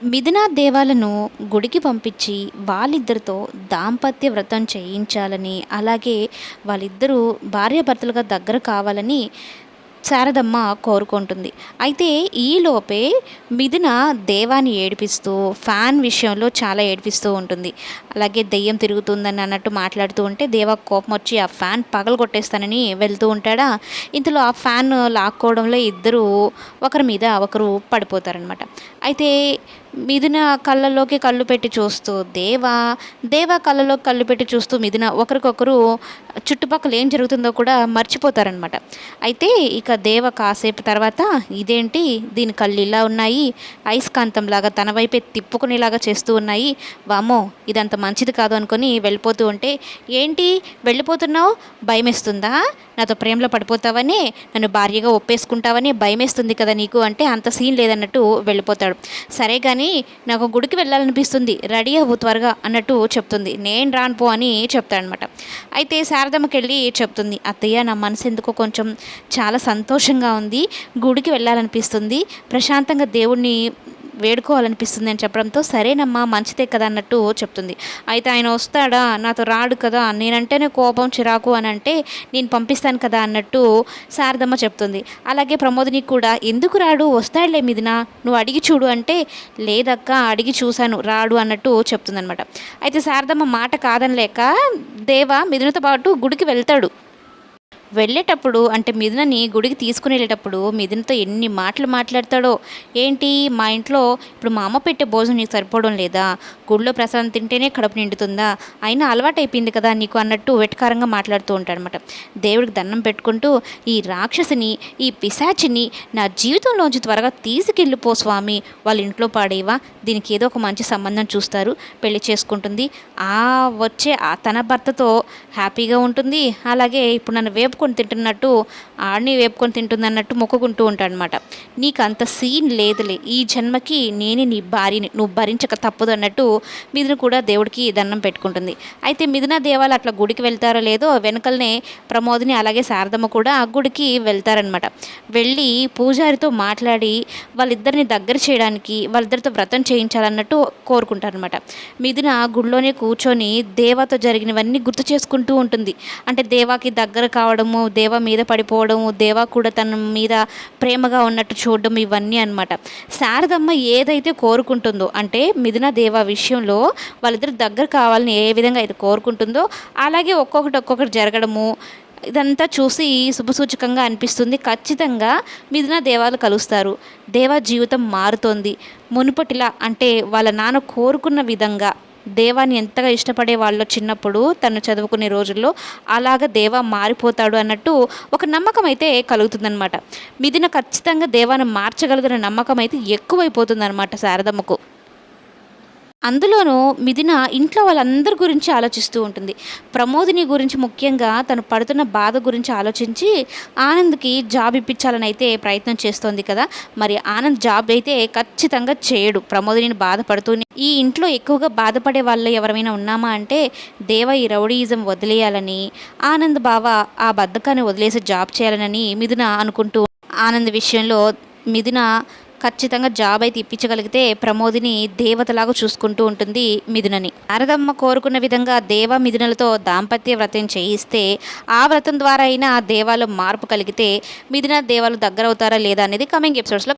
మిథున దేవాలను గుడికి పంపించి వాళ్ళిద్దరితో దాంపత్య వ్రతం చేయించాలని అలాగే వాళ్ళిద్దరూ భార్యాభర్తలుగా దగ్గర కావాలని శారదమ్మ కోరుకుంటుంది. అయితే ఈలోపే మిథున దేవాన్ని ఏడిపిస్తూ ఫ్యాన్ విషయంలో చాలా ఏడిపిస్తూ ఉంటుంది. అలాగే దెయ్యం తిరుగుతుందని అన్నట్టు మాట్లాడుతూ ఉంటే దేవ కోపం వచ్చి ఆ ఫ్యాన్ పగలు కొట్టేస్తానని వెళ్తూ ఉంటాడా? ఇంతలో ఆ ఫ్యాన్ లాక్కోవడంలో ఇద్దరు ఒకరి మీద ఒకరు పడిపోతారనమాట అయితే మిథున కళ్ళలోకి కళ్ళు పెట్టి చూస్తూ దేవా దేవా కళ్ళలోకి కళ్ళు పెట్టి చూస్తూ మిథున ఒకరికొకరు చుట్టుపక్కల ఏం జరుగుతుందో కూడా మర్చిపోతారనమాట అయితే ఇక దేవ కాసేపు తర్వాత ఇదేంటి? దీని కళ్ళు ఇలా ఉన్నాయి. అయస్కాంతంలాగా తన వైపే తిప్పుకునేలాగా చేస్తూ ఉన్నాయి. వామో ఇదంత మంచిది కాదు అనుకొని వెళ్ళిపోతూ ఉంటే ఏంటి? వెళ్ళిపోతున్నావు? భయమేస్తుందా? నాతో ప్రేమలో పడిపోతావని? నన్ను భార్యగా ఒప్పేసుకుంటావని భయమేస్తుంది కదా నీకు? అంటే అంత సీన్ లేదన్నట్టు వెళ్ళిపోతాడు. సరే కానీ నాకు గుడికి వెళ్ళాలనిపిస్తుంది. రెడీ అవ్వు త్వరగా అన్నట్టు చెప్తుంది. నేను రాను పో అని చెప్తాడనమాట అయితే శారదమ్మకి వెళ్ళి చెప్తుంది. అత్తయ్య నా మనసు ఎందుకో కొంచెం చాలా సంతోషంగా ఉంది గుడికి వెళ్ళాలనిపిస్తుంది ప్రశాంతంగా దేవుణ్ణి వేడుకోవాలనిపిస్తుంది అని చెప్పడంతో సరేనమ్మా మంచిదే కదా అన్నట్టు చెప్తుంది. అయితే ఆయన వస్తాడా? నాతో రాడు కదా? నేనంటేనే కోపం చిరాకు అని అంటే నేను పంపిస్తాను కదా అన్నట్టు శారదమ్మ చెప్తుంది. అలాగే ప్రమోదిని కూడా ఎందుకు రాడు? వస్తాడులే మీదిన నువ్వు అడిగి చూడు అంటే లేదక్క అడిగి చూశాను రాడు అన్నట్టు చెప్తుందనమాట అయితే శారదమ్మ మాట కాదనలేక దేవ మిథునతో పాటు గుడికి వెళ్తాడు. వెళ్ళేటప్పుడు అంటే మిథునని గుడికి తీసుకుని వెళ్ళేటప్పుడు మిథునతో ఎన్ని మాటలు మాట్లాడతాడో? ఏంటి? మా ఇంట్లో ఇప్పుడు మా అమ్మ పెట్టే భోజనం నీకు సరిపోవడం లేదా? గుడిలో ప్రసాదం తింటేనే కడుపు నిండుతుందా? అయినా అలవాటైపోయింది కదా నీకు అన్నట్టు వెటకారంగా మాట్లాడుతూ ఉంటాడనమాట దేవుడికి దండం పెట్టుకుంటూ ఈ రాక్షసిని ఈ పిశాచిని నా జీవితంలోంచి త్వరగా తీసుకెళ్ళిపో స్వామి వాళ్ళ ఇంట్లో పాడేవా? దీనికి ఏదో ఒక మంచి సంబంధం చూస్తారు పెళ్ళి చేసుకుంటుంది. ఆ వచ్చే ఆ తన భర్తతో హ్యాపీగా ఉంటుంది. అలాగే ఇప్పుడు నన్ను వేపు వేపుకొని తింటున్నట్టు ఆడిని వేపుకొని తింటుంది అన్నట్టు మొక్కుకుంటూ ఉంటాడనమాట. నీకు అంత సీన్ లేదులే. ఈ జన్మకి నేనే నీ భార్యని నువ్వు భరించక తప్పదు అన్నట్టు మిథున కూడా దేవుడికి దండం పెట్టుకుంటుంది. అయితే మిథున దేవాలు అట్లా గుడికి వెళ్తారో లేదో వెనకలనే ప్రమోదిని అలాగే శారదమ్మ కూడా ఆ గుడికి వెళ్తారనమాట. వెళ్ళి పూజారితో మాట్లాడి వాళ్ళిద్దరిని దగ్గర చేయడానికి వాళ్ళిద్దరితో వ్రతం చేయించాలన్నట్టు కోరుకుంటారనమాట. మిథున గుడిలోనే కూర్చొని దేవాతో జరిగినవన్నీ గుర్తు చేసుకుంటూ ఉంటుంది. అంటే దేవాకి దగ్గర కావడం చూడడము దేవ మీద పడిపోవడము దేవా కూడా తన మీద ప్రేమగా ఉన్నట్టు చూడడం ఇవన్నీ అనమాట శారదమ్మ ఏదైతే కోరుకుంటుందో అంటే మిథున దేవ విషయంలో వాళ్ళిద్దరు దగ్గర కావాలని ఏ విధంగా అయితే కోరుకుంటుందో అలాగే ఒక్కొక్కటి ఒక్కొక్కటి జరగడము ఇదంతా చూసి శుభసూచకంగా అనిపిస్తుంది. ఖచ్చితంగా మిథున దేవాలు కలుస్తారు. దేవ జీవితం మారుతోంది. మునుపటిలా అంటే వాళ్ళ నాన్న కోరుకున్న విధంగా దేవాన్ని ఎంతగా ఇష్టపడే వాళ్ళు చిన్నప్పుడు తను చదువుకునే రోజుల్లో అలాగ దేవ మారిపోతాడు అన్నట్టు ఒక నమ్మకం అయితే కలుగుతుందనమాట మిథున ఖచ్చితంగా దేవాన్ని మార్చగలిగిన నమ్మకం అయితే ఎక్కువైపోతుందన్నమాట శారదమ్మకు. అందులోనూ మిథున ఇంట్లో వాళ్ళందరి గురించి ఆలోచిస్తూ ఉంటుంది. ప్రమోదిని గురించి ముఖ్యంగా తను పడుతున్న బాధ గురించి ఆలోచించి ఆనంద్కి జాబ్ ఇప్పించాలని అయితే ప్రయత్నం చేస్తోంది కదా. మరి ఆనంద్ జాబ్ అయితే ఖచ్చితంగా చేయడు. ప్రమోదిని బాధపడుతూనే ఈ ఇంట్లో ఎక్కువగా బాధపడే వాళ్ళు ఎవరైనా ఉన్నామా అంటే దేవ ఈ రౌడీయిజం వదిలేయాలని ఆనంద్ బావ ఆ బద్ధకాన్ని వదిలేసి జాబ్ చేయాలని మిథున అనుకుంటూ ఆనంద్ విషయంలో మిథున ఖచ్చితంగా జాబ్ అయితే ఇప్పించగలిగితే ప్రమోదిని దేవతలాగా చూసుకుంటూ ఉంటుంది మిథునని. నారదమ్మ కోరుకున్న విధంగా దేవ మిథునలతో దాంపత్య వ్రతం చేయిస్తే ఆ వ్రతం ద్వారా అయినా దేవాలో మార్పు కలిగితే మిథున దేవాలు దగ్గర అవుతారా లేదా అనేది కమింగ్ ఎపిసోడ్స్లో